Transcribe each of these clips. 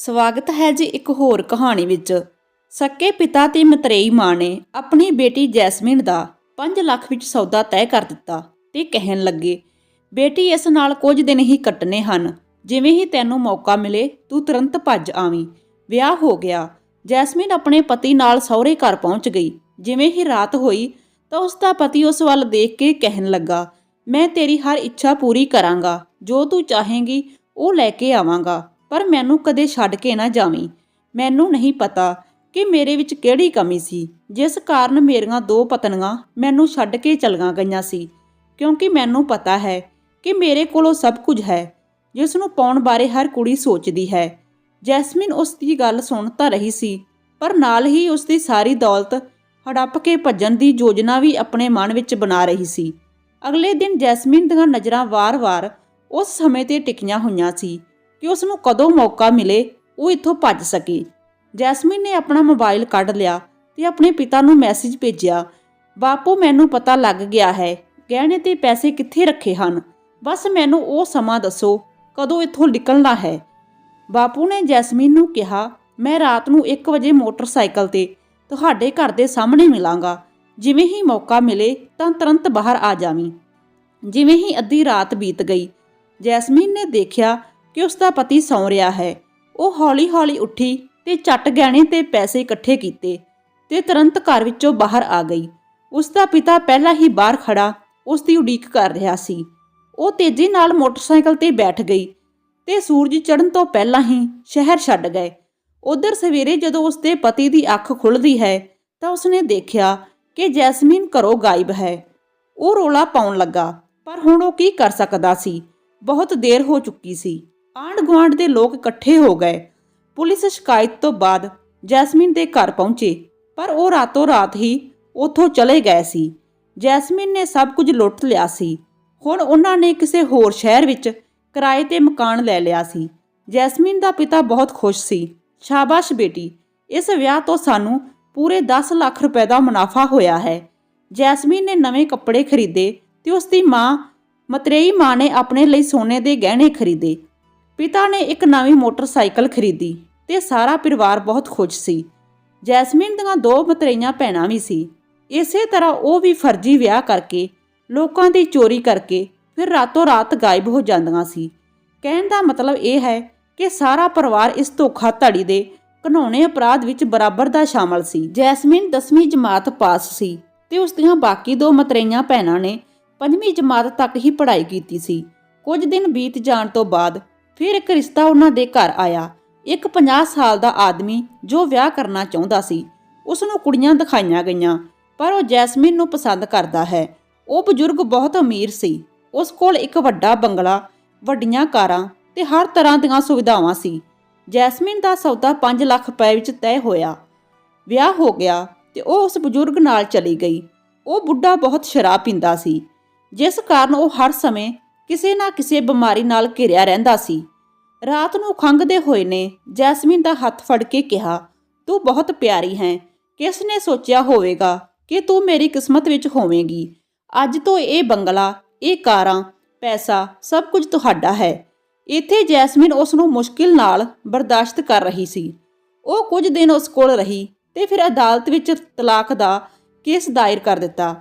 ਸਵਾਗਤ ਹੈ ਜੀ ਇੱਕ ਹੋਰ ਕਹਾਣੀ ਵਿੱਚ। ਸੱਕੇ ਪਿਤਾ ਤੇ ਮਤਰੇਈ ਮਾਂ ਨੇ ਆਪਣੀ ਬੇਟੀ ਜੈਸਮੀਨ ਦਾ 5 ਲੱਖ ਵਿੱਚ ਸੌਦਾ ਤੈਅ ਕਰ ਦਿੱਤਾ ਤੇ ਕਹਿਣ ਲੱਗੇ, ਬੇਟੀ, ਇਸ ਨਾਲ ਕੁਝ ਦਿਨ ਹੀ ਕੱਟਨੇ ਹਨ। ਜਿਵੇਂ ਹੀ ਤੈਨੂੰ ਮੌਕਾ ਮਿਲੇ, ਤੂੰ ਤੁਰੰਤ ਭੱਜ ਆਵੀਂ। ਵਿਆਹ ਹੋ ਗਿਆ। ਜੈਸਮੀਨ ਆਪਣੇ ਪਤੀ ਨਾਲ ਸਹੁਰੇ ਘਰ ਪਹੁੰਚ ਗਈ। ਜਿਵੇਂ ਹੀ ਰਾਤ ਹੋਈ, ਤਾਂ ਉਸ ਦਾ ਪਤੀ ਉਸ ਵੱਲ ਦੇਖ ਕੇ ਕਹਿਣ ਲੱਗਾ, ਮੈਂ ਤੇਰੀ ਹਰ ਇੱਛਾ ਪੂਰੀ ਕਰਾਂਗਾ। ਜੋ ਤੂੰ ਚਾਹੇਂਗੀ, ਉਹ ਲੈ ਕੇ ਆਵਾਂਗਾ। ਪਰ ਮੈਨੂੰ ਕਦੇ ਛੱਡ ਕੇ ਨਾ ਜਾਵੀਂ। ਮੈਨੂੰ ਨਹੀਂ ਪਤਾ ਕਿ ਮੇਰੇ ਵਿੱਚ ਕਿਹੜੀ ਕਮੀ ਸੀ। ਜਿਸ ਕਾਰਨ ਮੇਰੀਆਂ ਦੋ ਪਤਨੀਆਂ ਮੈਨੂੰ ਛੱਡ ਕੇ ਚਲੀਆਂ ਗਈਆਂ ਸੀ। ਕਿਉਂਕਿ ਮੈਨੂੰ ਪਤਾ ਹੈ ਕਿ ਮੇਰੇ ਕੋਲੋਂ ਸਭ ਕੁਝ ਹੈ, ਜਿਸ ਨੂੰ ਪਾਉਣ ਬਾਰੇ ਹਰ ਕੁੜੀ ਸੋਚਦੀ ਹੈ। ਜੈਸਮਿਨ ਉਸ ਦੀ ਗੱਲ ਸੁਣ ਤਾਂ ਰਹੀ ਸੀ, ਪਰ ਨਾਲ ਹੀ ਉਸ ਦੀ ਸਾਰੀ ਦੌਲਤ ਹੜੱਪ ਕੇ ਭੱਜਣ ਦੀ ਯੋਜਨਾ ਵੀ ਆਪਣੇ ਮਨ ਵਿੱਚ ਬਣਾ ਰਹੀ ਸੀ। ਅਗਲੇ ਦਿਨ ਜੈਸਮਿਨ ਦੀਆਂ ਨਜ਼ਰਾਂ ਵਾਰ-ਵਾਰ ਉਸ ਸਮੇਂ ਤੇ ਟਿਕੀਆਂ ਹੋਈਆਂ ਸੀ। ਕਿ ਉਸ ਨੂੰ ਕਦੋਂ ਮੌਕਾ ਮਿਲੇ, ਉਹ ਇੱਥੋਂ ਭੱਜ ਸਕੇ। ਜੈਸਮੀਨ ਨੇ ਆਪਣਾ ਮੋਬਾਈਲ ਕੱਢ ਲਿਆ ਤੇ ਆਪਣੇ ਪਿਤਾ ਨੂੰ ਮੈਸੇਜ ਭੇਜਿਆ, ਬਾਪੂ, ਮੈਨੂੰ ਪਤਾ ਲੱਗ ਗਿਆ ਹੈ, ਗਹਿਣੇ ਤੇ ਪੈਸੇ ਕਿੱਥੇ ਰੱਖੇ ਹਨ? ਬਸ ਮੈਨੂੰ ਉਹ ਸਮਾਂ ਦੱਸੋ, ਕਦੋਂ ਇੱਥੋਂ ਨਿਕਲਣਾ ਹੈ? ਬਾਪੂ ਨੇ ਜੈਸਮੀਨ ਨੂੰ ਕਿਹਾ, ਮੈਂ ਰਾਤ ਨੂੰ 1 ਵਜੇ ਮੋਟਰਸਾਈਕਲ ਤੇ ਤੁਹਾਡੇ ਘਰ ਦੇ ਸਾਹਮਣੇ ਮਿਲਾਂਗਾ। ਜਿਵੇਂ ਹੀ ਮੌਕਾ ਮਿਲੇ ਤਾਂ ਤੁਰੰਤ ਬਾਹਰ ਆ ਜਾਵੀਂ। ਜਿਵੇਂ ਹੀ ਅੱਧੀ ਰਾਤ ਬੀਤ ਗਈ, ਜੈਸਮੀਨ ਨੇ ਦੇਖਿਆ ਕਿ ਉਸ ਦਾ ਪਤੀ ਸੌਂ ਰਿਹਾ ਹੈ। ਉਹ ਹੌਲੀ-ਹੌਲੀ ਉੱਠੀ ਤੇ ਚੱਟ ਗਹਿਣੇ ਤੇ ਪੈਸੇ ਇਕੱਠੇ ਕੀਤੇ ਤੇ ਤੁਰੰਤ ਘਰ ਵਿੱਚੋਂ ਬਾਹਰ ਆ ਗਈ। ਉਸ ਦਾ ਪਿਤਾ ਪਹਿਲਾਂ ਹੀ ਬਾਹਰ ਖੜਾ ਉਸ ਦੀ ਉਡੀਕ ਕਰ ਰਿਹਾ ਸੀ। ਉਹ ਤੇਜ਼ੀ ਨਾਲ ਮੋਟਰਸਾਈਕਲ ਤੇ ਬੈਠ ਗਈ ਤੇ ਸੂਰਜ ਚੜ੍ਹਨ ਤੋਂ ਪਹਿਲਾਂ ਹੀ ਸ਼ਹਿਰ ਛੱਡ ਗਏ। ਉਧਰ ਸਵੇਰੇ ਜਦੋਂ ਉਸ ਦੇ ਪਤੀ ਦੀ ਅੱਖ ਖੁੱਲਦੀ ਹੈ ਤਾਂ ਉਸਨੇ ਦੇਖਿਆ ਕਿ ਜੈਸਮੀਨ ਘਰੋਂ ਗਾਇਬ ਹੈ। ਉਹ ਰੋਲਾ ਪਾਉਣ ਲੱਗਾ, ਪਰ ਹੁਣ ਉਹ ਕੀ ਕਰ ਸਕਦਾ ਸੀ? ਬਹੁਤ ਦੇਰ ਹੋ ਚੁੱਕੀ ਸੀ। ਆਂਢ ਗੁਆਂਢ ਦੇ ਲੋਕ ਇਕੱਠੇ ਹੋ ਗਏ। ਪੁਲਿਸ ਸ਼ਿਕਾਇਤ ਤੋਂ ਬਾਅਦ ਜੈਸਮੀਨ ਦੇ ਘਰ ਪਹੁੰਚੇ, ਪਰ ਉਹ ਰਾਤੋਂ ਰਾਤ ਹੀ ਉੱਥੋਂ ਚਲੇ ਗਏ ਸੀ। ਜੈਸਮੀਨ ਨੇ ਸਭ ਕੁਝ ਲੁੱਟ ਲਿਆ ਸੀ। ਹੁਣ ਉਹਨਾਂ ਨੇ ਕਿਸੇ ਹੋਰ ਸ਼ਹਿਰ ਵਿੱਚ ਕਿਰਾਏ ਤੇ ਮਕਾਨ ਲੈ ਲਿਆ ਸੀ। ਜੈਸਮੀਨ ਦਾ ਪਿਤਾ ਬਹੁਤ ਖੁਸ਼ ਸੀ। ਸ਼ਾਬਾਸ਼ ਬੇਟੀ, ਇਸ ਵਿਆਹ ਤੋਂ ਸਾਨੂੰ ਪੂਰੇ 10 ਲੱਖ ਰੁਪਏ ਦਾ ਮੁਨਾਫਾ ਹੋਇਆ ਹੈ। ਜੈਸਮੀਨ ਨੇ ਨਵੇਂ ਕੱਪੜੇ ਖਰੀਦੇ ਤੇ ਉਸ ਦੀ ਮਾਂ ਮਤਰੇਈ ਮਾਂ ਨੇ ਆਪਣੇ ਲਈ ਸੋਨੇ ਦੇ ਗਹਿਣੇ ਖਰੀਦੇ। ਪਿਤਾ ਨੇ ਇੱਕ ਨਵੀਂ ਮੋਟਰਸਾਈਕਲ ਖਰੀਦੀ ਤੇ ਸਾਰਾ ਪਰਿਵਾਰ ਬਹੁਤ ਖੁਸ਼ ਸੀ। ਜੈਸਮੀਨ ਦੀਆਂ ਦੋ ਮਤਰੇਈਆਂ ਭੈਣਾਂ ਵੀ ਸੀ। ਇਸੇ ਤਰ੍ਹਾਂ ਉਹ ਵੀ ਫਰਜ਼ੀ ਵਿਆਹ ਕਰਕੇ, ਲੋਕਾਂ ਦੀ ਚੋਰੀ ਕਰਕੇ ਫਿਰ ਰਾਤੋਂ ਰਾਤ ਗਾਇਬ ਹੋ ਜਾਂਦੀਆਂ ਸੀ। ਕਹਿਣ ਦਾ ਮਤਲਬ ਇਹ ਹੈ ਕਿ ਸਾਰਾ ਪਰਿਵਾਰ ਇਸ ਧੋਖਾਧੜੀ ਦੇ ਘਨੌਣੇ ਅਪਰਾਧ ਵਿੱਚ ਬਰਾਬਰ ਦਾ ਸ਼ਾਮਲ ਸੀ। ਜੈਸਮੀਨ 10ਵੀਂ ਜਮਾਤ ਪਾਸ ਸੀ ਤੇ ਉਸ ਦੀਆਂ ਬਾਕੀ ਦੋ ਮਤਰੇਈਆਂ ਭੈਣਾਂ ਨੇ 5ਵੀਂ ਜਮਾਤ ਤੱਕ ਹੀ ਪੜ੍ਹਾਈ ਕੀਤੀ ਸੀ। ਕੁਝ ਦਿਨ ਬੀਤ ਜਾਣ ਤੋਂ ਬਾਅਦ ਫਿਰ ਇੱਕ ਰਿਸ਼ਤਾ ਉਹਨਾਂ ਦੇ ਘਰ ਆਇਆ। ਇੱਕ 50 ਸਾਲ ਦਾ ਆਦਮੀ ਜੋ ਵਿਆਹ ਕਰਨਾ ਚਾਹੁੰਦਾ ਸੀ ਉਸ ਨੂੰ ਕੁੜੀਆਂ ਦਿਖਾਈਆਂ ਗਈਆਂ, ਪਰ ਉਹ ਜੈਸਮੀਨ ਨੂੰ ਪਸੰਦ ਕਰਦਾ ਹੈ। ਉਹ ਬਜ਼ੁਰਗ ਬਹੁਤ ਅਮੀਰ ਸੀ। ਉਸ ਕੋਲ ਇੱਕ ਵੱਡਾ ਬੰਗਲਾ, ਵੱਡੀਆਂ ਕਾਰਾਂ ਤੇ ਹਰ ਤਰ੍ਹਾਂ ਦੀਆਂ ਸੁਵਿਧਾਵਾਂ ਸੀ। ਜੈਸਮੀਨ ਦਾ ਸੌਦਾ 5 ਲੱਖ ਰੁਪਏ ਵਿੱਚ ਤੈਅ ਹੋਇਆ। ਵਿਆਹ ਹੋ ਗਿਆ ਤੇ ਉਹ ਉਸ ਬਜ਼ੁਰਗ ਨਾਲ ਚਲੀ ਗਈ। ਉਹ ਬੁੱਢਾ ਬਹੁਤ ਸ਼ਰਾਬ ਪੀਂਦਾ ਸੀ। ਜਿਸ ਕਾਰਨ ਉਹ ਹਰ ਸਮੇਂ ਕਿਸੇ ਨਾ ਕਿਸੇ ਬਿਮਾਰੀ ਨਾਲ ਘਿਰਿਆ ਰਹਿੰਦਾ ਸੀ। ਰਾਤ ਨੂੰ ਖੰਘਦੇ ਹੋਏ ਨੇ ਜੈਸਮੀਨ ਦਾ ਹੱਥ ਫੜ ਕੇ ਕਿਹਾ, ਤੂੰ ਬਹੁਤ ਪਿਆਰੀ ਹੈ। ਕਿਸ ਨੇ ਸੋਚਿਆ ਹੋਵੇਗਾ ਕਿ ਤੂੰ ਮੇਰੀ ਕਿਸਮਤ ਵਿੱਚ ਹੋਵੇਂਗੀ? ਅੱਜ ਤੋਂ ਇਹ ਬੰਗਲਾ, ਇਹ ਕਾਰਾਂ, ਪੈਸਾ ਸਭ ਕੁਝ ਤੁਹਾਡਾ ਹੈ ਇੱਥੇ ਜੈਸਮੀਨ ਉਸ ਨੂੰ ਮੁਸ਼ਕਿਲ ਨਾਲ ਬਰਦਾਸ਼ਤ ਕਰ ਰਹੀ ਸੀ। ਉਹ ਕੁਝ ਦਿਨ ਉਸ ਕੋਲ ਰਹੀ ਤੇ ਫਿਰ ਅਦਾਲਤ ਵਿੱਚ ਤਲਾਕ ਦਾ ਕੇਸ ਦਾਇਰ ਕਰ ਦਿੱਤਾ।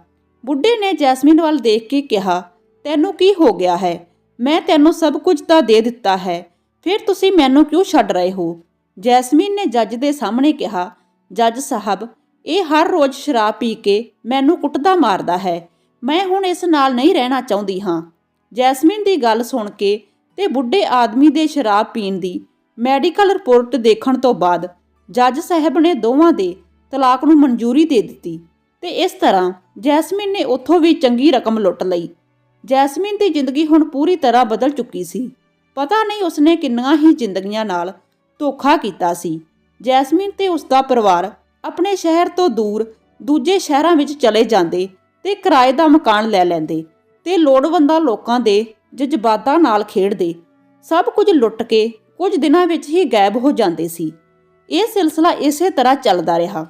ਬੁੱਢੇ ਨੇ ਜੈਸਮੀਨ ਵੱਲ ਦੇਖ ਕੇ ਕਿਹਾ ਤੈਨੂੰ ਕੀ ਹੋ ਗਿਆ ਹੈ? ਮੈਂ ਤੈਨੂੰ ਸਭ ਕੁਝ ਤਾਂ ਦੇ ਦਿੱਤਾ ਹੈ। ਫਿਰ ਤੁਸੀਂ ਮੈਨੂੰ ਕਿਉਂ ਛੱਡ ਰਹੇ ਹੋ? ਜੈਸਮੀਨ ਨੇ ਜੱਜ ਦੇ ਸਾਹਮਣੇ ਕਿਹਾ, ਜੱਜ ਸਾਹਿਬ, ਇਹ ਹਰ ਰੋਜ਼ ਸ਼ਰਾਬ ਪੀ ਕੇ ਮੈਨੂੰ ਕੁੱਟਦਾ ਮਾਰਦਾ ਹੈ। ਮੈਂ ਹੁਣ ਇਸ ਨਾਲ ਨਹੀਂ ਰਹਿਣਾ ਚਾਹੁੰਦੀ ਹਾਂ। ਜੈਸਮੀਨ ਦੀ ਗੱਲ ਸੁਣ ਕੇ ਤੇ ਬੁੱਢੇ ਆਦਮੀ ਦੇ ਸ਼ਰਾਬ ਪੀਣ ਦੀ ਮੈਡੀਕਲ ਰਿਪੋਰਟ ਦੇਖਣ ਤੋਂ ਬਾਅਦ ਜੱਜ ਸਾਹਿਬ ਨੇ ਦੋਵਾਂ ਦੇ ਤਲਾਕ ਨੂੰ ਮਨਜ਼ੂਰੀ ਦੇ ਦਿੱਤੀ ਤੇ ਇਸ ਤਰ੍ਹਾਂ ਜੈਸਮੀਨ ਨੇ ਉੱਥੋਂ ਵੀ ਚੰਗੀ ਰਕਮ ਲੁੱਟ ਲਈ। ਜੈਸਮੀਨ ਦੀ ਜ਼ਿੰਦਗੀ ਹੁਣ ਪੂਰੀ ਤਰ੍ਹਾਂ ਬਦਲ ਚੁੱਕੀ ਸੀ। ਪਤਾ ਨਹੀਂ ਉਸਨੇ ਕਿੰਨੀਆਂ ਹੀ ਜ਼ਿੰਦਗੀਆਂ ਨਾਲ ਧੋਖਾ ਕੀਤਾ ਸੀ। ਜੈਸਮੀਨ ਤੇ ਉਸਦਾ ਪਰਿਵਾਰ ਆਪਣੇ ਸ਼ਹਿਰ ਤੋਂ ਦੂਰ ਦੂਜੇ ਸ਼ਹਿਰਾਂ ਵਿੱਚ ਚਲੇ ਜਾਂਦੇ ਤੇ ਕਿਰਾਏ ਦਾ ਮਕਾਨ ਲੈ ਲੈਂਦੇ ਤੇ ਲੋੜਵੰਦਾਂ ਲੋਕਾਂ ਦੇ ਜਜ਼ਬਾਤਾਂ ਨਾਲ ਖੇਡਦੇ। ਸਭ ਕੁਝ ਲੁੱਟ ਕੇ ਕੁਝ ਦਿਨਾਂ ਵਿੱਚ ਹੀ ਗਾਇਬ ਹੋ ਜਾਂਦੇ ਸੀ। ਇਹ ਸਿਲਸਿਲਾ ਇਸੇ ਤਰ੍ਹਾਂ ਚੱਲਦਾ ਰਿਹਾ।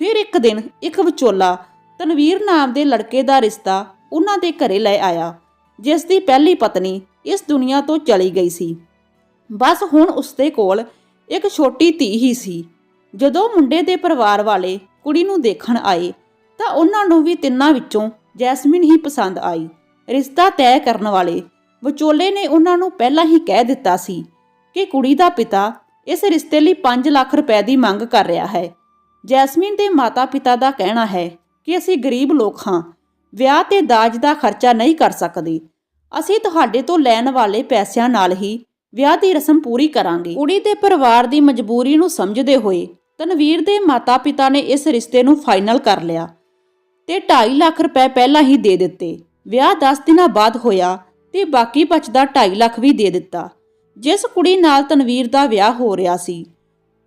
ਫਿਰ ਇੱਕ ਦਿਨ ਇੱਕ ਵਿਚੋਲਾ ਤਨਵੀਰ ਨਾਮ ਦੇ ਲੜਕੇ ਦਾ ਰਿਸ਼ਤਾ ਉਹਨਾਂ ਦੇ ਘਰੇ ਲੈ ਆਇਆ, ਜਿਸ ਦੀ ਪਹਿਲੀ ਪਤਨੀ ਇਸ ਦੁਨੀਆ ਤੋਂ ਚਲੀ ਗਈ ਸੀ। ਬਸ ਹੁਣ ਉਸਦੇ ਕੋਲ ਇੱਕ ਛੋਟੀ ਧੀ ਹੀ ਸੀ। ਜਦੋਂ ਮੁੰਡੇ ਦੇ ਪਰਿਵਾਰ ਵਾਲੇ ਕੁੜੀ ਨੂੰ ਦੇਖਣ ਆਏ, ਤਾਂ ਉਹਨਾਂ ਨੂੰ ਵੀ ਤਿੰਨਾਂ ਵਿੱਚੋਂ ਜੈਸਮੀਨ ਹੀ ਪਸੰਦ ਆਈ। ਰਿਸ਼ਤਾ ਤੈਅ ਕਰਨ ਵਾਲੇ ਵਿਚੋਲੇ ਨੇ ਉਹਨਾਂ ਨੂੰ ਪਹਿਲਾਂ ਹੀ ਕਹਿ ਦਿੱਤਾ ਸੀ ਕਿ ਕੁੜੀ ਦਾ ਪਿਤਾ ਇਸ ਰਿਸ਼ਤੇ ਲਈ 5 ਲੱਖ ਰੁਪਏ ਦੀ ਮੰਗ ਕਰ ਰਿਹਾ ਹੈ। ਜੈਸਮੀਨ ਦੇ ਮਾਤਾ-ਪਿਤਾ ਦਾ ਕਹਿਣਾ ਹੈ ਕਿ ਅਸੀਂ ਗਰੀਬ ਲੋਕ ਹਾਂ ਵਿਆਹ ਤੇ ਦਾਜ ਦਾ ਖਰਚਾ ਨਹੀਂ ਕਰ ਸਕਦੇ। ਅਸੀਂ ਤੁਹਾਡੇ ਤੋਂ ਲੈਣ ਵਾਲੇ ਪੈਸਿਆਂ ਨਾਲ ਹੀ ਵਿਆਹ ਦੀ ਰਸਮ ਪੂਰੀ ਕਰਾਂਗੇ। ਕੁੜੀ ਦੇ ਪਰਿਵਾਰ ਦੀ ਮਜਬੂਰੀ ਨੂੰ ਸਮਝਦੇ ਹੋਏ ਤਨਵੀਰ ਦੇ ਮਾਤਾ-ਪਿਤਾ ਨੇ ਇਸ ਰਿਸ਼ਤੇ ਨੂੰ ਫਾਈਨਲ ਕਰ ਲਿਆ ਤੇ 2.5 ਲੱਖ ਰੁਪਏ ਪਹਿਲਾਂ ਹੀ ਦੇ ਦਿੱਤੇ। ਵਿਆਹ 10 ਦਿਨਾਂ ਬਾਅਦ ਹੋਇਆ ਤੇ ਬਾਕੀ ਬਚਦਾ 2.5 ਲੱਖ ਵੀ ਦੇ ਦਿੱਤਾ। ਜਿਸ ਕੁੜੀ ਨਾਲ ਤਨਵੀਰ ਦਾ ਵਿਆਹ ਹੋ ਰਿਹਾ ਸੀ,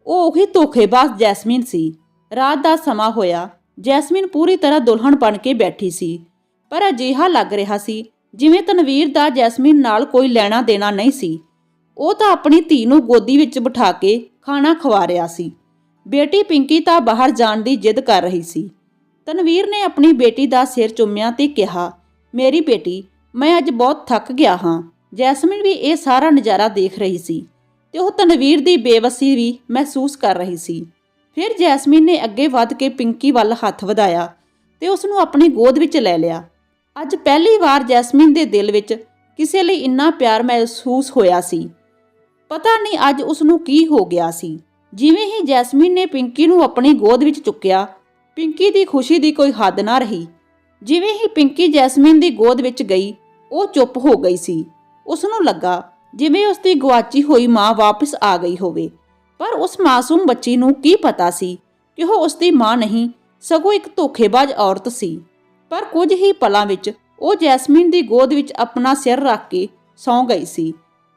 ਉਹ ਉਹੀ ਧੋਖੇਬਾਜ਼ ਜੈਸਮੀਨ ਸੀ। ਰਾਤ ਦਾ ਸਮਾਂ ਹੋਇਆ ਜੈਸਮੀਨ ਪੂਰੀ ਤਰ੍ਹਾਂ ਦੁਲਹਨ ਬਣ ਕੇ ਬੈਠੀ ਸੀ, ਪਰ ਅਜਿਹਾ ਲੱਗ ਰਿਹਾ ਸੀ ਜਿਵੇਂ ਤਨਵੀਰ ਦਾ ਜੈਸਮੀਨ ਨਾਲ ਕੋਈ ਲੈਣਾ ਦੇਣਾ ਨਹੀਂ ਸੀ। ਉਹ ਤਾਂ ਆਪਣੀ ਧੀ ਨੂੰ ਗੋਦੀ ਵਿੱਚ ਬਿਠਾ ਕੇ ਖਾਣਾ ਖਵਾ ਰਿਹਾ ਸੀ। ਬੇਟੀ ਪਿੰਕੀ ਤਾਂ ਬਾਹਰ ਜਾਣ ਦੀ ਜਿੱਦ ਕਰ ਰਹੀ ਸੀ। ਤਨਵੀਰ ਨੇ ਆਪਣੀ ਬੇਟੀ ਦਾ ਸਿਰ ਚੁੰਮਿਆ ਤੇ ਕਿਹਾ, ਮੇਰੀ ਬੇਟੀ, ਮੈਂ ਅੱਜ ਬਹੁਤ ਥੱਕ ਗਿਆ ਹਾਂ। ਜੈਸਮੀਨ ਵੀ ਇਹ ਸਾਰਾ ਨਜ਼ਾਰਾ ਦੇਖ ਰਹੀ ਸੀ ਤੇ ਉਹ ਤਨਵੀਰ ਦੀ ਬੇਵਸੀ ਵੀ ਮਹਿਸੂਸ ਕਰ ਰਹੀ ਸੀ। ਫਿਰ ਜੈਸਮੀਨ ਨੇ ਅੱਗੇ ਵੱਧ ਕੇ ਪਿੰਕੀ ਵੱਲ ਹੱਥ ਵਧਾਇਆ ਤੇ ਉਸ ਨੂੰ ਆਪਣੀ ਗੋਦ ਵਿੱਚ ਲੈ ਲਿਆ। ਅੱਜ ਪਹਿਲੀ ਵਾਰ ਜੈਸਮੀਨ ਦੇ ਦਿਲ ਵਿੱਚ ਕਿਸੇ ਲਈ ਇੰਨਾ ਪਿਆਰ ਮਹਿਸੂਸ ਹੋਇਆ ਸੀ। ਪਤਾ ਨਹੀਂ ਅੱਜ ਉਸ ਨੂੰ ਕੀ ਹੋ ਗਿਆ ਸੀ। ਜਿਵੇਂ ਹੀ ਜੈਸਮੀਨ ਨੇ ਪਿੰਕੀ ਨੂੰ ਆਪਣੀ ਗੋਦ ਵਿੱਚ ਚੁੱਕਿਆ, ਪਿੰਕੀ ਦੀ ਖੁਸ਼ੀ ਦੀ ਕੋਈ ਹੱਦ ਨਾ ਰਹੀ। ਜਿਵੇਂ ਹੀ ਪਿੰਕੀ ਜੈਸਮੀਨ ਦੀ ਗੋਦ ਵਿੱਚ ਗਈ, ਉਹ ਚੁੱਪ ਹੋ ਗਈ ਸੀ। ਉਸ ਨੂੰ ਲੱਗਾ ਜਿਵੇਂ ਉਸ ਦੀ ਗਵਾਚੀ ਹੋਈ ਮਾਂ ਵਾਪਸ ਆ ਗਈ ਹੋਵੇ। ਪਰ ਉਸ ਮਾਸੂਮ ਬੱਚੀ ਨੂੰ ਕੀ ਪਤਾ ਸੀ ਕਿ ਉਹ ਉਸ ਦੀ ਮਾਂ ਨਹੀਂ, ਸਗੋਂ ਇੱਕ ਧੋਖੇਬਾਜ਼ ਔਰਤ ਸੀ। ਪਰ ਕੁਝ ਹੀ ਪਲਾਂ ਵਿੱਚ ਉਹ ਜੈਸਮੀਨ ਦੀ ਗੋਦ ਵਿੱਚ ਆਪਣਾ ਸਿਰ ਰੱਖ ਕੇ ਸੌਂ ਗਈ ਸੀ।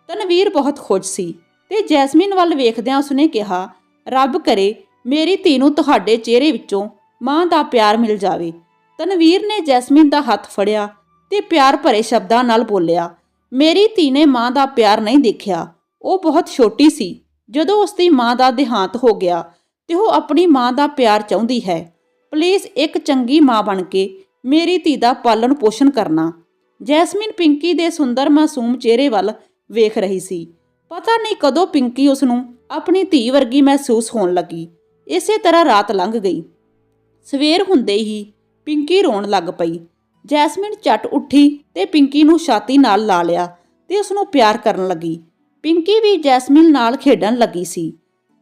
ਤਨਵੀਰ ਬਹੁਤ ਖੁਸ਼ ਸੀ ਤੇ ਜੈਸਮੀਨ ਵੱਲ ਵੇਖਦਿਆਂ ਉਸਨੇ ਕਿਹਾ, ਰੱਬ ਕਰੇ, ਮੇਰੀ ਧੀ ਨੂੰ ਤੁਹਾਡੇ ਚਿਹਰੇ ਵਿੱਚੋਂ ਮਾਂ ਦਾ ਪਿਆਰ ਮਿਲ ਜਾਵੇ। ਤਨਵੀਰ ਨੇ ਜੈਸਮੀਨ ਦਾ ਹੱਥ ਫੜਿਆ ਤੇ ਪਿਆਰ ਭਰੇ ਸ਼ਬਦਾਂ ਨਾਲ ਬੋਲਿਆ, ਮੇਰੀ ਧੀ ਨੇ ਮਾਂ ਦਾ ਪਿਆਰ ਨਹੀਂ ਦੇਖਿਆ। ਉਹ ਬਹੁਤ ਛੋਟੀ ਸੀ। ਜਦੋਂ ਉਸ ਦੀ ਮਾਂ ਦਾ ਦੇਹਾਂਤ ਹੋ ਗਿਆ ਤੇ ਉਹ ਆਪਣੀ ਮਾਂ ਦਾ ਪਿਆਰ ਚਾਹੁੰਦੀ ਹੈ, ਪਲੀਜ਼ ਇੱਕ ਚੰਗੀ ਮਾਂ ਬਣ ਕੇ ਮੇਰੀ ਧੀ ਦਾ ਪਾਲਣ ਪੋਸ਼ਣ ਕਰਨਾ। ਜੈਸਮਿਨ ਪਿੰਕੀ ਦੇ ਸੁੰਦਰ ਮਾਸੂਮ ਚਿਹਰੇ ਵੱਲ ਵੇਖ ਰਹੀ ਸੀ। ਪਤਾ ਨਹੀਂ ਕਦੋਂ ਪਿੰਕੀ ਉਸ ਨੂੰ ਆਪਣੀ ਧੀ ਵਰਗੀ ਮਹਿਸੂਸ ਹੋਣ ਲੱਗੀ। ਇਸੇ ਤਰ੍ਹਾਂ ਰਾਤ ਲੰਘ ਗਈ। ਸਵੇਰ ਹੁੰਦੇ ਹੀ ਪਿੰਕੀ ਰੋਣ ਲੱਗ ਪਈ। ਜੈਸਮਿਨ ਝਟ ਉੱਠੀ ਤੇ ਪਿੰਕੀ ਨੂੰ ਛਾਤੀ ਨਾਲ ਲਾ ਲਿਆ ਤੇ ਉਸ ਨੂੰ ਪਿਆਰ ਕਰਨ ਲੱਗੀ। ਪਿੰਕੀ ਵੀ ਜੈਸਮੀਨ ਨਾਲ ਖੇਡਣ ਲੱਗੀ ਸੀ।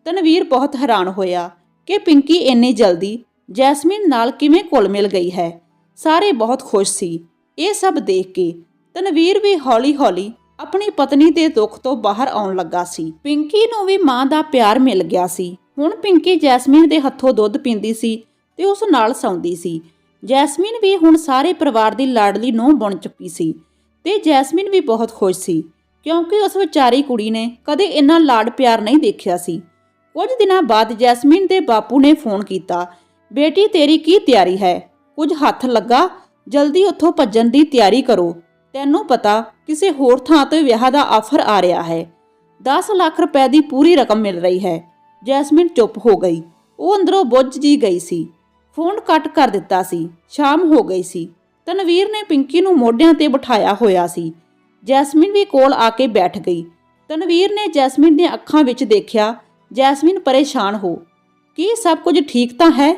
ਤਨਵੀਰ ਬਹੁਤ ਹੈਰਾਨ ਹੋਇਆ ਕਿ ਪਿੰਕੀ ਇੰਨੀ ਜਲਦੀ ਜੈਸਮੀਨ ਨਾਲ ਕਿਵੇਂ ਘੁਲ ਮਿਲ ਗਈ ਹੈ। ਸਾਰੇ ਬਹੁਤ ਖੁਸ਼ ਸੀ। ਇਹ ਸਭ ਦੇਖ ਕੇ ਤਨਵੀਰ ਵੀ ਹੌਲੀ-ਹੌਲੀ ਆਪਣੀ ਪਤਨੀ ਦੇ ਦੁੱਖ ਤੋਂ ਬਾਹਰ ਆਉਣ ਲੱਗਾ ਸੀ। ਪਿੰਕੀ ਨੂੰ ਵੀ ਮਾਂ ਦਾ ਪਿਆਰ ਮਿਲ ਗਿਆ ਸੀ। ਹੁਣ ਪਿੰਕੀ ਜੈਸਮੀਨ ਦੇ ਹੱਥੋਂ ਦੁੱਧ ਪੀਂਦੀ ਸੀ ਤੇ ਉਸ ਨਾਲ ਸੌਂਦੀ ਸੀ। ਜੈਸਮੀਨ ਵੀ ਹੁਣ ਸਾਰੇ ਪਰਿਵਾਰ ਦੀ ਲਾਡਲੀ ਨੂੰਹ ਬਣ ਚੁੱਕੀ ਸੀ ਤੇ ਜੈਸਮੀਨ ਵੀ ਬਹੁਤ ਖੁਸ਼ ਸੀ। ਕਿਉਂਕਿ ਉਸ ਵਿਚਾਰੀ ਕੁੜੀ ਨੇ ਕਦੇ ਇੰਨਾ ਲਾਡ ਪਿਆਰ ਨਹੀਂ ਦੇਖਿਆ ਸੀ। ਕੁਝ ਦਿਨਾਂ ਬਾਅਦ ਜੈਸਮੀਨ ਦੇ ਬਾਪੂ ਨੇ ਫੋਨ ਕੀਤਾ, ਬੇਟੀ, ਤੇਰੀ ਕੀ ਤਿਆਰੀ ਹੈ? ਕੁਝ ਹੱਥ ਲੱਗਾ? ਜਲਦੀ ਉੱਥੋਂ ਭੱਜਣ ਦੀ ਤਿਆਰੀ ਕਰੋ। ਤੈਨੂੰ ਪਤਾ, ਕਿਸੇ ਹੋਰ ਥਾਂ ਤੋਂ ਵਿਆਹ ਦਾ ਆਫਰ ਆ ਰਿਹਾ ਹੈ। 10 ਲੱਖ ਰੁਪਏ ਦੀ ਪੂਰੀ ਰਕਮ ਮਿਲ ਰਹੀ ਹੈ। ਜੈਸਮੀਨ ਚੁੱਪ ਹੋ ਗਈ। ਉਹ ਅੰਦਰੋਂ ਬੁੱਝ ਜੀ ਗਈ ਸੀ। ਫੋਨ ਕੱਟ ਕਰ ਦਿੱਤਾ ਸੀ। ਸ਼ਾਮ ਹੋ ਗਈ ਸੀ। ਤਨਵੀਰ ਨੇ ਪਿੰਕੀ ਨੂੰ ਮੋਢਿਆਂ ਤੇ ਬਿਠਾਇਆ ਹੋਇਆ ਸੀ। ਜੈਸਮੀਨ ਵੀ ਕੋਲ ਆ ਕੇ ਬੈਠ ਗਈ। ਤਨਵੀਰ ਨੇ ਜੈਸਮਿਨ ਦੀਆਂ ਅੱਖਾਂ ਵਿੱਚ ਦੇਖਿਆ, ਜੈਸਮੀਨ ਪਰੇਸ਼ਾਨ ਹੋ। ਕੀ ਸਭ ਕੁਝ ਠੀਕ ਤਾਂ ਹੈ?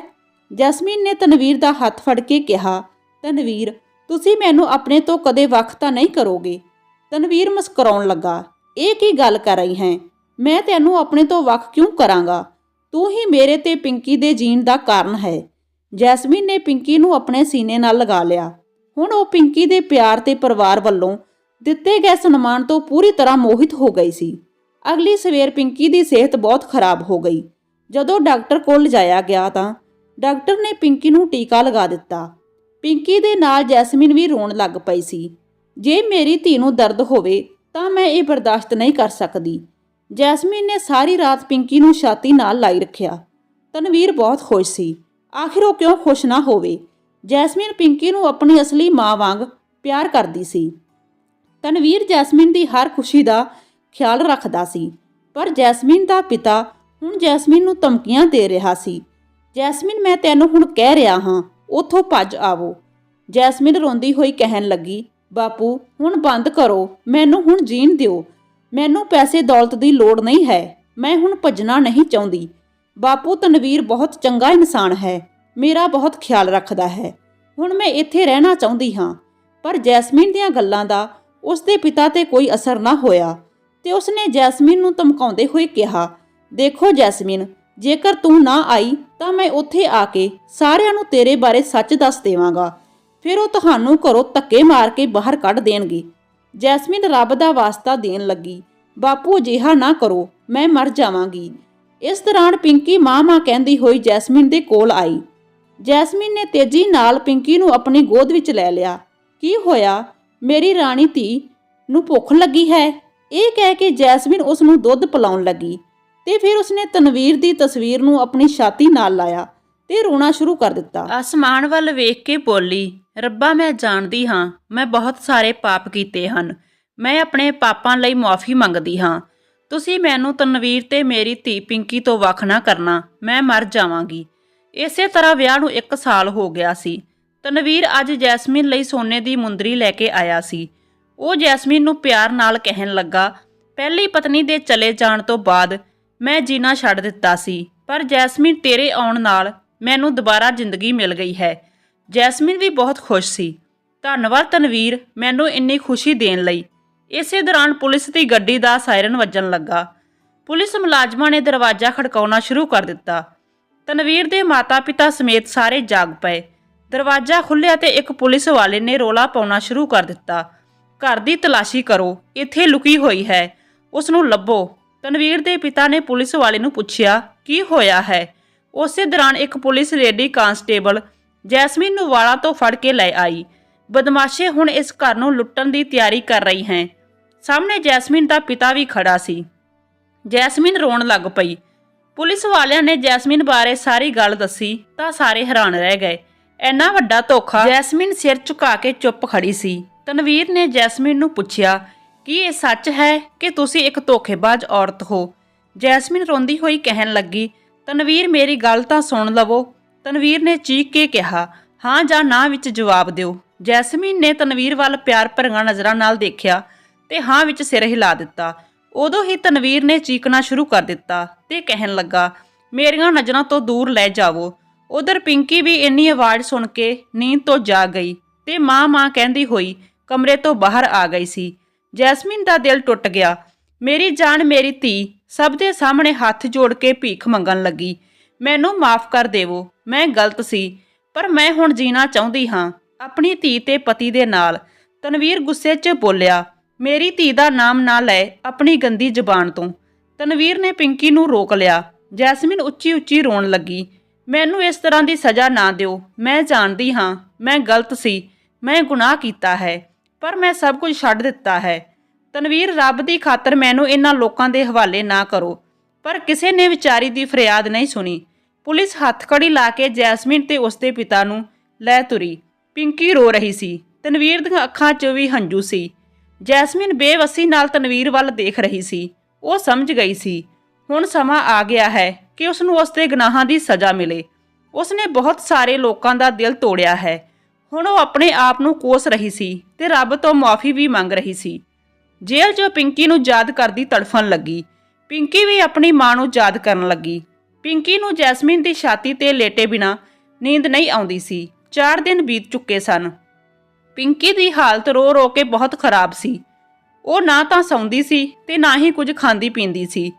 ਜੈਸਮੀਨ ਨੇ ਤਨਵੀਰ ਦਾ ਹੱਥ ਫੜ ਕੇ ਕਿਹਾ, ਤਨਵੀਰ, ਤੁਸੀਂ ਮੈਨੂੰ ਆਪਣੇ ਤੋਂ ਕਦੇ ਵੱਖ ਤਾਂ ਨਹੀਂ ਕਰੋਗੇ? ਤਨਵੀਰ ਮੁਸਕਰਾਉਣ ਲੱਗਾ, ਇਹ ਕੀ ਗੱਲ ਕਰ ਰਹੀ ਹੈ? ਮੈਂ ਤੈਨੂੰ ਆਪਣੇ ਤੋਂ ਵੱਖ ਕਿਉਂ ਕਰਾਂਗਾ? ਤੂੰ ਹੀ ਮੇਰੇ ਤੇ ਪਿੰਕੀ ਦੇ ਜੀਣ ਦਾ ਕਾਰਨ ਹੈ। ਜੈਸਮੀਨ ਨੇ ਪਿੰਕੀ ਨੂੰ ਆਪਣੇ ਸੀਨੇ ਨਾਲ ਲਗਾ ਲਿਆ। ਹੁਣ ਉਹ ਪਿੰਕੀ ਦੇ ਪਿਆਰ ਤੇ ਪਰਿਵਾਰ ਵੱਲੋਂ ਦਿੱਤੇ ਗਏ ਸਨਮਾਨ ਤੋਂ ਪੂਰੀ ਤਰ੍ਹਾਂ ਮੋਹਿਤ ਹੋ ਗਈ ਸੀ। ਅਗਲੀ ਸਵੇਰ ਪਿੰਕੀ ਦੀ ਸਿਹਤ ਬਹੁਤ ਖਰਾਬ ਹੋ ਗਈ। ਜਦੋਂ ਡਾਕਟਰ ਕੋਲ ਲਿਜਾਇਆ ਗਿਆ ਤਾਂ ਡਾਕਟਰ ਨੇ ਪਿੰਕੀ ਨੂੰ ਟੀਕਾ ਲਗਾ ਦਿੱਤਾ। ਪਿੰਕੀ ਦੇ ਨਾਲ ਜੈਸਮੀਨ ਵੀ ਰੋਣ ਲੱਗ ਪਈ ਸੀ। ਜੇ ਮੇਰੀ ਧੀ ਨੂੰ ਦਰਦ ਹੋਵੇ ਤਾਂ ਮੈਂ ਇਹ ਬਰਦਾਸ਼ਤ ਨਹੀਂ ਕਰ ਸਕਦੀ। ਜੈਸਮੀਨ ਨੇ ਸਾਰੀ ਰਾਤ ਪਿੰਕੀ ਨੂੰ ਛਾਤੀ ਨਾਲ ਲਾਈ ਰੱਖਿਆ। ਤਨਵੀਰ ਬਹੁਤ ਖੁਸ਼ ਸੀ। ਆਖਿਰ ਉਹ ਕਿਉਂ ਖੁਸ਼ ਨਾ ਹੋਵੇ? ਜੈਸਮੀਨ ਪਿੰਕੀ ਨੂੰ ਆਪਣੀ ਅਸਲੀ ਮਾਂ ਵਾਂਗ ਪਿਆਰ ਕਰਦੀ ਸੀ। ਤਨਵੀਰ ਜੈਸਮੀਨ ਦੀ ਹਰ ਖੁਸ਼ੀ ਦਾ ਖਿਆਲ ਰੱਖਦਾ ਸੀ। ਪਰ ਜੈਸਮੀਨ ਦਾ ਪਿਤਾ ਹੁਣ ਜੈਸਮੀਨ ਨੂੰ ਧਮਕੀਆਂ ਦੇ ਰਿਹਾ ਸੀ। ਜੈਸਮੀਨ, ਮੈਂ ਤੈਨੂੰ ਹੁਣ ਕਹਿ ਰਿਹਾ ਹਾਂ, ਉੱਥੋਂ ਭੱਜ ਆਵੋ। ਜੈਸਮੀਨ ਰੋਂਦੀ ਹੋਈ ਕਹਿਣ ਲੱਗੀ, ਬਾਪੂ, ਹੁਣ ਬੰਦ ਕਰੋ, ਮੈਨੂੰ ਹੁਣ ਜੀਣ ਦਿਓ। ਮੈਨੂੰ ਪੈਸੇ ਦੌਲਤ ਦੀ ਲੋੜ ਨਹੀਂ ਹੈ, ਮੈਂ ਹੁਣ ਭੱਜਣਾ ਨਹੀਂ ਚਾਹੁੰਦੀ। ਬਾਪੂ, ਤਨਵੀਰ ਬਹੁਤ ਚੰਗਾ ਇਨਸਾਨ ਹੈ, ਮੇਰਾ ਬਹੁਤ ਖਿਆਲ ਰੱਖਦਾ ਹੈ। ਹੁਣ ਮੈਂ ਇੱਥੇ ਰਹਿਣਾ ਚਾਹੁੰਦੀ ਹਾਂ। ਪਰ ਜੈਸਮੀਨ ਦੀਆਂ ਗੱਲਾਂ ਦਾ ਉਸ ਦੇ ਪਿਤਾ ਤੇ ਕੋਈ ਅਸਰ ਨਾ ਹੋਇਆ ਤੇ ਉਸਨੇ ਜੈਸਮੀਨ ਨੂੰ ਧਮਕਾਉਂਦੇ ਹੋਏ ਕਿਹਾ, ਦੇਖੋ ਜੈਸਮੀਨ, ਜੇਕਰ ਤੂੰ ਨਾ ਆਈ ਤਾਂ ਮੈਂ ਉੱਥੇ ਆ ਕੇ ਸਾਰਿਆਂ ਨੂੰ ਤੇਰੇ ਬਾਰੇ ਸੱਚ ਦੱਸ ਦੇਵਾਂਗਾ। ਫਿਰ ਉਹ ਤੁਹਾਨੂੰ ਘਰੋਂ ਧੱਕੇ ਮਾਰ ਕੇ ਬਾਹਰ ਕੱਢ ਦੇਣਗੇ। ਜੈਸਮੀਨ ਰੱਬ ਦਾ ਵਾਸਤਾ ਦੇਣ ਲੱਗੀ, ਬਾਪੂ, ਅਜਿਹਾ ਨਾ ਕਰੋ, ਮੈਂ ਮਰ ਜਾਵਾਂਗੀ। ਇਸ ਦੌਰਾਨ ਪਿੰਕੀ ਮਾਂ ਮਾਂ ਕਹਿੰਦੀ ਹੋਈ ਜੈਸਮੀਨ ਦੇ ਕੋਲ ਆਈ। ਜੈਸਮੀਨ ਨੇ ਤੇਜ਼ੀ ਨਾਲ ਪਿੰਕੀ ਨੂੰ ਆਪਣੀ ਗੋਦ ਵਿੱਚ ਲੈ ਲਿਆ। ਕੀ ਹੋਇਆ? ਮੇਰੀ ਰਾਣੀ ਧੀ ਨੂੰ ਭੁੱਖ ਲੱਗੀ ਹੈ। ਇਹ ਕਹਿ ਕੇ ਜੈਸਮੀਨ ਉਸ ਨੂੰ ਦੁੱਧ ਪਿਲਾਉਣ ਲੱਗੀ ਤੇ ਫਿਰ ਉਸਨੇ ਤਨਵੀਰ ਦੀ ਤਸਵੀਰ ਨੂੰ ਆਪਣੀ ਛਾਤੀ ਨਾਲ ਲਾਇਆ ਤੇ ਰੋਣਾ ਸ਼ੁਰੂ ਕਰ ਦਿੱਤਾ। ਅਸਮਾਨ ਵੱਲ ਵੇਖ ਕੇ ਬੋਲੀ, ਰੱਬਾ, ਮੈਂ ਜਾਣਦੀ ਹਾਂ, ਮੈਂ ਬਹੁਤ ਸਾਰੇ ਪਾਪ ਕੀਤੇ ਹਨ। ਮੈਂ ਆਪਣੇ ਪਾਪਾਂ ਲਈ ਮੁਆਫੀ ਮੰਗਦੀ ਹਾਂ। ਤੁਸੀਂ ਮੈਨੂੰ ਤਨਵੀਰ ਤੇ ਮੇਰੀ ਧੀ ਪਿੰਕੀ ਤੋਂ ਵੱਖ ਨਾ ਕਰਨਾ, ਮੈਂ ਮਰ ਜਾਵਾਂਗੀ। ਇਸੇ ਤਰ੍ਹਾਂ ਵਿਆਹ ਨੂੰ 1 ਸਾਲ ਹੋ ਗਿਆ ਸੀ। ਤਨਵੀਰ ਅੱਜ ਜੈਸਮੀਨ ਲਈ ਸੋਨੇ ਦੀ ਮੁੰਦਰੀ ਲੈ ਕੇ ਆਇਆ ਸੀ। ਉਹ ਜੈਸਮੀਨ ਨੂੰ ਪਿਆਰ ਨਾਲ ਕਹਿਣ ਲੱਗਾ, ਪਹਿਲੀ ਪਤਨੀ ਦੇ ਚਲੇ ਜਾਣ ਤੋਂ ਬਾਅਦ ਮੈਂ ਜੀਣਾ ਛੱਡ ਦਿੱਤਾ ਸੀ, ਪਰ ਜੈਸਮੀਨ ਤੇਰੇ ਆਉਣ ਨਾਲ ਮੈਨੂੰ ਦੁਬਾਰਾ ਜ਼ਿੰਦਗੀ ਮਿਲ ਗਈ ਹੈ। ਜੈਸਮੀਨ ਵੀ ਬਹੁਤ ਖੁਸ਼ ਸੀ। ਧੰਨਵਾਦ ਤਨਵੀਰ, ਮੈਨੂੰ ਇੰਨੀ ਖੁਸ਼ੀ ਦੇਣ ਲਈ। ਇਸੇ ਦੌਰਾਨ ਪੁਲਿਸ ਦੀ ਗੱਡੀ ਦਾ ਸਾਇਰਨ ਵੱਜਣ ਲੱਗਾ। ਪੁਲਿਸ ਮੁਲਾਜ਼ਮਾਂ ਨੇ ਦਰਵਾਜ਼ਾ ਖੜਕਾਉਣਾ ਸ਼ੁਰੂ ਕਰ ਦਿੱਤਾ। ਤਨਵੀਰ ਦੇ ਮਾਤਾ-ਪਿਤਾ ਸਮੇਤ ਸਾਰੇ ਜਾਗ ਪਏ। ਦਰਵਾਜ਼ਾ ਖੁੱਲ੍ਹਿਆ ਤੇ ਇੱਕ ਪੁਲਿਸ ਵਾਲੇ ਨੇ ਰੋਲਾ ਪਾਉਣਾ ਸ਼ੁਰੂ ਕਰ ਦਿੱਤਾ। ਘਰ ਦੀ ਤਲਾਸ਼ੀ ਕਰੋ, ਇੱਥੇ ਲੁਕੀ ਹੋਈ ਹੈ। ਉਸ ਨੂੰ ਲੱਭੋ। ਤਨਵੀਰ ਦੇ ਪਿਤਾ ਨੇ ਪੁਲਿਸ ਵਾਲੇ ਨੂੰ ਪੁੱਛਿਆ, ਕੀ ਹੋਇਆ ਹੈ? ਉਸੇ ਦੌਰਾਨ ਇੱਕ ਪੁਲਿਸ ਲੇਡੀ ਕਾਂਸਟੇਬਲ ਜੈਸਮੀਨ ਨੂੰ ਵਾਲਾ ਤੋਂ ਫੜ ਕੇ ਲੈ ਆਈ। ਬਦਮਾਸ਼ੇ ਹੁਣ ਇਸ ਘਰ ਨੂੰ ਲੁੱਟਣ ਦੀ ਤਿਆਰੀ ਕਰ ਰਹੀ ਹੈ। ਸਾਹਮਣੇ ਜੈਸਮੀਨ ਦਾ ਪਿਤਾ ਵੀ ਖੜਾ ਸੀ। ਜੈਸਮੀਨ ਰੋਣ ਲੱਗ ਪਈ। ਪੁਲਿਸ ਵਾਲਿਆਂ ਨੇ ਜੈਸਮੀਨ ਬਾਰੇ ਸਾਰੀ ਗੱਲ ਦੱਸੀ ਤਾਂ ਸਾਰੇ ਹੈਰਾਨ ਰਹਿ ਗਏ। ਇੰਨਾ ਵੱਡਾ ਧੋਖਾ ਜੈਸਮੀਨ ਸਿਰ ਝੁਕਾ ਕੇ ਚੁੱਪ ਖੜੀ ਸੀ। ਤਨਵੀਰ ਨੇ ਜੈਸਮੀਨ ਨੂੰ ਪੁੱਛਿਆ, ਕੀ ਇਹ ਸੱਚ ਹੈ ਕਿ ਤੁਸੀਂ ਇੱਕ ਧੋਖੇਬਾਜ਼ ਔਰਤ ਹੋ? ਜੈਸਮੀਨ ਰੋਂਦੀ ਹੋਈ ਕਹਿਣ ਲੱਗੀ, ਤਨਵੀਰ, ਮੇਰੀ ਗੱਲ ਤਾਂ ਸੁਣ ਲਵੋ। ਤਨਵੀਰ ਨੇ ਚੀਕ ਕੇ ਕਿਹਾ, ਹਾਂ ਜਾਂ ਨਾ ਵਿੱਚ ਜਵਾਬ ਦਿਓ। ਜੈਸਮੀਨ ਨੇ ਤਨਵੀਰ ਵੱਲ ਪਿਆਰ ਭਰੀਆਂ ਨਜ਼ਰਾਂ ਨਾਲ ਦੇਖਿਆ ਤੇ ਹਾਂ ਵਿੱਚ ਸਿਰ ਹਿਲਾ ਦਿੱਤਾ। ਉਦੋਂ ਹੀ ਤਨਵੀਰ ਨੇ ਚੀਕਣਾ ਸ਼ੁਰੂ ਕਰ ਦਿੱਤਾ ਤੇ ਕਹਿਣ ਲੱਗਾ, ਮੇਰੀਆਂ ਨਜ਼ਰਾਂ ਤੋਂ ਦੂਰ ਲੈ ਜਾਵੋ। ਉਧਰ ਪਿੰਕੀ ਵੀ ਇੰਨੀ ਆਵਾਜ਼ ਸੁਣ ਕੇ ਨੀਂਦ ਤੋਂ ਜਾਗ ਗਈ ਤੇ ਮਾਂ ਮਾਂ ਕਹਿੰਦੀ ਹੋਈ ਕਮਰੇ ਤੋਂ ਬਾਹਰ ਆ ਗਈ ਸੀ। ਜੈਸਮੀਨ ਦਾ ਦਿਲ ਟੁੱਟ ਗਿਆ। ਮੇਰੀ ਜਾਨ, ਮੇਰੀ ਧੀ ਸਭ ਦੇ ਸਾਹਮਣੇ ਹੱਥ ਜੋੜ ਕੇ ਭੀਖ ਮੰਗਣ ਲੱਗੀ। ਮੈਨੂੰ ਮਾਫ ਕਰ ਦੇਵੋ, ਮੈਂ ਗਲਤ ਸੀ, ਪਰ ਮੈਂ ਹੁਣ ਜੀਣਾ ਚਾਹੁੰਦੀ ਹਾਂ। ਆਪਣੀ ਧੀ ਤੇ ਪਤੀ ਦੇ ਨਾਲ, ਤਨਵੀਰ ਗੁੱਸੇ 'ਚ ਬੋਲਿਆ, ਮੇਰੀ ਧੀ ਦਾ ਨਾਮ ਨਾ ਲੈ ਆਪਣੀ ਗੰਦੀ ਜ਼ੁਬਾਨ ਤੋਂ। ਤਨਵੀਰ ਨੇ ਪਿੰਕੀ ਨੂੰ ਰੋਕ ਲਿਆ। ਜੈਸਮੀਨ ਉੱਚੀ ਉੱਚੀ ਰੋਣ ਲੱਗੀ। ਮੈਨੂੰ ਇਸ ਤਰ੍ਹਾਂ ਦੀ ਸਜ਼ਾ ਨਾ ਦਿਓ। ਮੈਂ ਜਾਣਦੀ ਹਾਂ, ਮੈਂ ਗਲਤ ਸੀ, ਮੈਂ ਗੁਨਾਹ ਕੀਤਾ ਹੈ, ਪਰ ਮੈਂ ਸਭ ਕੁਝ ਛੱਡ ਦਿੱਤਾ ਹੈ। ਤਨਵੀਰ ਰੱਬ ਦੀ ਖਾਤਰ ਮੈਨੂੰ ਇਹਨਾਂ ਲੋਕਾਂ ਦੇ ਹਵਾਲੇ ਨਾ ਕਰੋ, ਪਰ ਕਿਸੇ ਨੇ ਵਿਚਾਰੀ ਦੀ ਫਰਿਆਦ ਨਹੀਂ ਸੁਣੀ। ਪੁਲਿਸ ਹੱਥਕੜੀ ਲਾ ਕੇ ਜੈਸਮਿਨ ਤੇ ਉਸਦੇ ਪਿਤਾ ਨੂੰ ਲੈ ਤੁਰੀ। ਪਿੰਕੀ ਰੋ ਰਹੀ ਸੀ। ਤਨਵੀਰ ਦੀਆਂ ਅੱਖਾਂ 'ਚ ਵੀ ਹੰਝੂ ਸੀ। ਜੈਸਮਿਨ ਬੇਵਸੀ ਨਾਲ ਤਨਵੀਰ ਵੱਲ ਦੇਖ ਰਹੀ ਸੀ। ਉਹ ਸਮਝ ਗਈ ਸੀ। ਹੁਣ ਸਮਾਂ ਆ ਗਿਆ ਹੈ। ਕਿ ਉਸ ਨੂੰ ਉਸਦੇ ਗੁਨਾਹਾਂ ਦੀ ਸਜ਼ਾ ਮਿਲੇ। ਉਸਨੇ ਬਹੁਤ ਸਾਰੇ ਲੋਕਾਂ ਦਾ ਦਿਲ ਤੋੜਿਆ ਹੈ। ਹੁਣ ਉਹ ਆਪਣੇ ਆਪ ਨੂੰ ਕੋਸ ਰਹੀ ਸੀ ਤੇ ਰੱਬ ਤੋਂ ਮਾਫੀ ਵੀ ਮੰਗ ਰਹੀ ਸੀ। ਜੇਲ੍ਹ 'ਚ ਪਿੰਕੀ ਨੂੰ ਯਾਦ ਕਰਦੀ ਤੜਫਣ ਲੱਗੀ। ਪਿੰਕੀ ਵੀ ਆਪਣੀ ਮਾਂ ਨੂੰ ਯਾਦ ਕਰਨ ਲੱਗੀ। ਪਿੰਕੀ ਨੂੰ ਜੈਸਮੀਨ ਦੀ ਛਾਤੀ ਤੇ ਲੇਟੇ ਬਿਨਾ ਨੀਂਦ ਨਹੀਂ ਆਉਂਦੀ ਸੀ। 4 ਦਿਨ ਬੀਤ ਚੁੱਕੇ ਸਨ। ਪਿੰਕੀ ਦੀ ਹਾਲਤ ਰੋ ਰੋ ਕੇ ਬਹੁਤ ਖਰਾਬ ਸੀ। ਉਹ ਨਾ ਤਾਂ ਸੌਂਦੀ ਸੀ ਤੇ ਨਾ ਹੀ ਕੁਝ ਖਾਂਦੀ ਪੀਂਦੀ ਸੀ।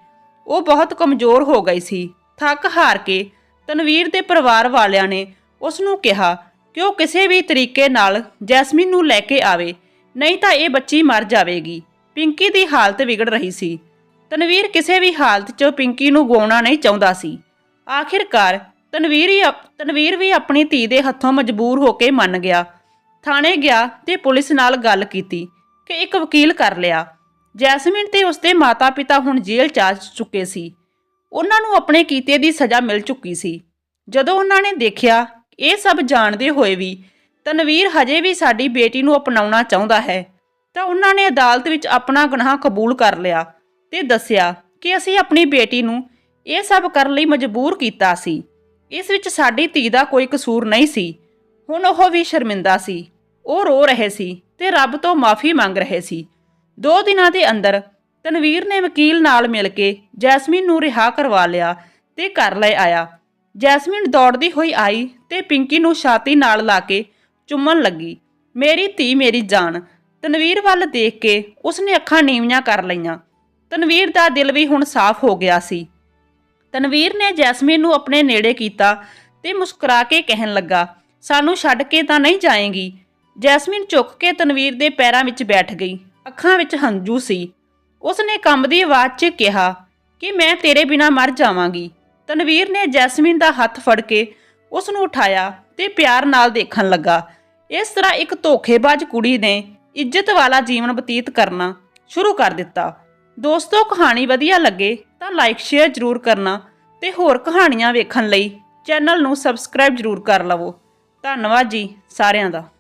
ਉਹ ਬਹੁਤ ਕਮਜ਼ੋਰ ਹੋ ਗਈ ਸੀ। ਥੱਕ ਹਾਰ ਕੇ ਤਨਵੀਰ ਦੇ ਪਰਿਵਾਰ ਵਾਲਿਆਂ ਨੇ ਉਸ ਨੂੰ ਕਿਹਾ ਕਿ ਉਹ ਕਿਸੇ ਵੀ ਤਰੀਕੇ ਨਾਲ ਜੈਸਮੀਨ ਨੂੰ ਲੈ ਕੇ ਆਵੇ, ਨਹੀਂ ਤਾਂ ਇਹ ਬੱਚੀ ਮਰ ਜਾਵੇਗੀ ਪਿੰਕੀ ਦੀ ਹਾਲਤ ਵਿਗੜ ਰਹੀ ਸੀ। ਤਨਵੀਰ ਕਿਸੇ ਵੀ ਹਾਲਤ 'ਚ ਪਿੰਕੀ ਨੂੰ ਗਵਾਉਣਾ ਨਹੀਂ ਚਾਹੁੰਦਾ ਸੀ। ਆਖਿਰਕਾਰ ਤਨਵੀਰ ਹੀ ਅਪ- ਤਨਵੀਰ ਵੀ ਆਪਣੀ ਧੀ ਦੇ ਹੱਥੋਂ ਮਜਬੂਰ ਹੋ ਕੇ ਮੰਨ ਗਿਆ। ਥਾਣੇ ਗਿਆ ਤੇ ਪੁਲਿਸ ਨਾਲ ਗੱਲ ਕੀਤੀ ਕਿ ਇੱਕ ਵਕੀਲ ਕਰ ਲਿਆ। ਜੈਸਮਿਨ ਤੇ ਉਸਦੇ ਮਾਤਾ-ਪਿਤਾ ਹੁਣ ਜੇਲ੍ਹ 'ਚ ਆ ਚੁੱਕੇ ਸੀ। ਉਹਨਾਂ ਨੂੰ ਆਪਣੇ ਕੀਤੇ ਦੀ ਸਜ਼ਾ ਮਿਲ ਚੁੱਕੀ ਸੀ। ਜਦੋਂ ਉਹਨਾਂ ਨੇ ਦੇਖਿਆ, ਇਹ ਸਭ ਜਾਣਦੇ ਹੋਏ ਵੀ ਤਨਵੀਰ ਹਜੇ ਵੀ ਸਾਡੀ ਬੇਟੀ ਨੂੰ ਅਪਣਾਉਣਾ ਚਾਹੁੰਦਾ ਹੈ, ਤਾਂ ਉਹਨਾਂ ਨੇ ਅਦਾਲਤ ਵਿੱਚ ਆਪਣਾ ਗੁਨਾਹ ਕਬੂਲ ਕਰ ਲਿਆ ਤੇ ਦੱਸਿਆ ਕਿ ਅਸੀਂ ਆਪਣੀ ਬੇਟੀ ਨੂੰ ਇਹ ਸਭ ਕਰਨ ਲਈ ਮਜਬੂਰ ਕੀਤਾ ਸੀ। ਇਸ ਵਿੱਚ ਸਾਡੀ ਧੀ ਦਾ ਕੋਈ ਕਸੂਰ ਨਹੀਂ ਸੀ। ਹੁਣ ਉਹ ਵੀ ਸ਼ਰਮਿੰਦਾ ਸੀ। ਉਹ ਰੋ ਰਹੇ ਸੀ ਤੇ ਰੱਬ ਤੋਂ ਮਾਫੀ ਮੰਗ ਰਹੇ ਸੀ। ਦੋ ਦਿਨਾਂ ਦੇ ਅੰਦਰ ਤਨਵੀਰ ਨੇ ਵਕੀਲ ਨਾਲ ਮਿਲ ਕੇ ਜੈਸਮੀਨ ਨੂੰ ਰਿਹਾ ਕਰਵਾ ਲਿਆ ਤੇ ਘਰ ਲੈ ਆਇਆ। ਜੈਸਮੀਨ ਦੌੜਦੀ ਹੋਈ ਆਈ ਤੇ ਪਿੰਕੀ ਨੂੰ ਛਾਤੀ ਨਾਲ ਲਾ ਕੇ ਚੁੰਮਣ ਲੱਗੀ। ਮੇਰੀ ਧੀ, ਮੇਰੀ ਜਾਨ। ਤਨਵੀਰ ਵੱਲ ਦੇਖ ਕੇ ਉਸਨੇ ਅੱਖਾਂ ਨੀਵੀਆਂ ਕਰ ਲਈਆਂ। ਤਨਵੀਰ ਦਾ ਦਿਲ ਵੀ ਹੁਣ ਸਾਫ਼ ਹੋ ਗਿਆ ਸੀ। ਤਨਵੀਰ ਨੇ ਜੈਸਮੀਨ ਨੂੰ ਆਪਣੇ ਨੇੜੇ ਕੀਤਾ ਤੇ ਮੁਸਕਰਾ ਕੇ ਕਹਿਣ ਲੱਗਾ, ਸਾਨੂੰ ਛੱਡ ਕੇ ਤਾਂ ਨਹੀਂ ਜਾਏਗੀ? ਜੈਸਮੀਨ ਝੁੱਕ ਕੇ ਤਨਵੀਰ ਦੇ ਪੈਰਾਂ ਵਿੱਚ ਬੈਠ ਗਈ। ਅੱਖਾਂ ਵਿੱਚ ਹੰਝੂ ਸੀ। ਉਸ ਉਸਨੇ ਕੰਬਦੀ ਆਵਾਜ਼ 'ਚ ਕਿਹਾ ਕਿ ਮੈਂ ਤੇਰੇ ਬਿਨਾ ਮਰ ਜਾਵਾਂਗੀ। ਤਨਵੀਰ ਨੇ ਜੈਸਮੀਨ ਦਾ ਹੱਥ ਫੜ ਕੇ ਉਸ ਨੂੰ ਉਠਾਇਆ ਤੇ ਪਿਆਰ ਨਾਲ ਦੇਖਣ ਲੱਗਾ। ਇਸ ਤਰ੍ਹਾਂ ਇੱਕ ਧੋਖੇਬਾਜ਼ ਕੁੜੀ ਨੇ ਇੱਜ਼ਤ ਵਾਲਾ ਜੀਵਨ ਬਤੀਤ ਕਰਨਾ ਸ਼ੁਰੂ ਕਰ ਦਿੱਤਾ। ਦੋਸਤੋ, ਕਹਾਣੀ ਵਧੀਆ ਲੱਗੇ ਤਾਂ ਲਾਈਕ ਸ਼ੇਅਰ ਜ਼ਰੂਰ ਕਰਨਾ ਤੇ ਹੋਰ ਕਹਾਣੀਆਂ ਵੇਖਣ ਲਈ ਚੈਨਲ ਨੂੰ ਸਬਸਕ੍ਰਾਈਬ ਜ਼ਰੂਰ ਕਰ ਲਵੋ। ਧੰਨਵਾਦ ਜੀ ਸਾਰਿਆਂ ਦਾ।